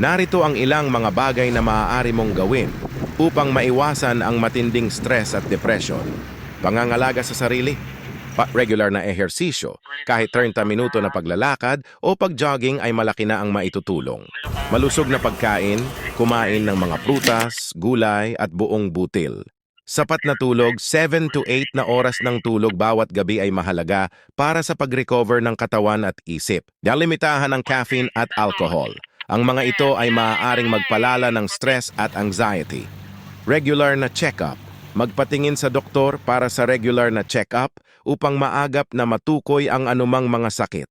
Narito ang ilang mga bagay na maaari mong gawin upang maiwasan ang matinding stress at depression. Pangangalaga sa sarili, regular na ehersisyo, kahit 30 minuto na paglalakad o pag-jogging ay malaki na ang maitutulong. Malusog na pagkain, kumain ng mga prutas, gulay at buong butil. Sapat na tulog, 7 to 8 na oras ng tulog bawat gabi ay mahalaga para sa pag-recover ng katawan at isip. Dalimitahan ang caffeine at alcohol. Ang mga ito ay maaaring magpalala ng stress at anxiety. Regular na check-up. Magpatingin sa doktor para sa regular na check-up upang maagap na matukoy ang anumang mga sakit.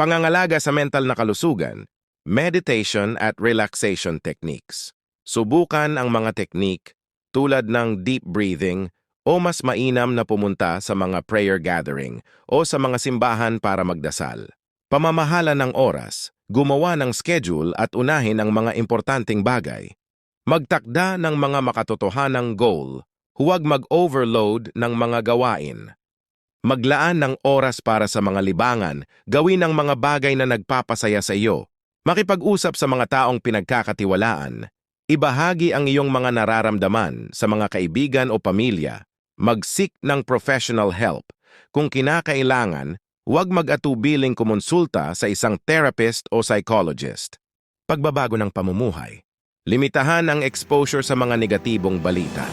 Pangangalaga sa mental na kalusugan, meditation at relaxation techniques. Subukan ang mga teknik tulad ng deep breathing o mas mainam na pumunta sa mga prayer gathering o sa mga simbahan para magdasal. Pamamahala ng oras, gumawa ng schedule at unahin ang mga importanteng bagay. Magtakda ng mga makatotohanang goal, huwag mag-overload ng mga gawain. Maglaan ng oras para sa mga libangan, gawin ang mga bagay na nagpapasaya sa iyo. Makipag-usap sa mga taong pinagkakatiwalaan. Ibahagi ang iyong mga nararamdaman sa mga kaibigan o pamilya. Mag-seek ng professional help. Kung kinakailangan, huwag mag-atubiling kumonsulta sa isang therapist o psychologist. Pagbabago ng pamumuhay. Limitahan ang exposure sa mga negatibong balita.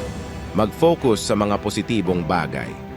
Mag-focus sa mga positibong bagay.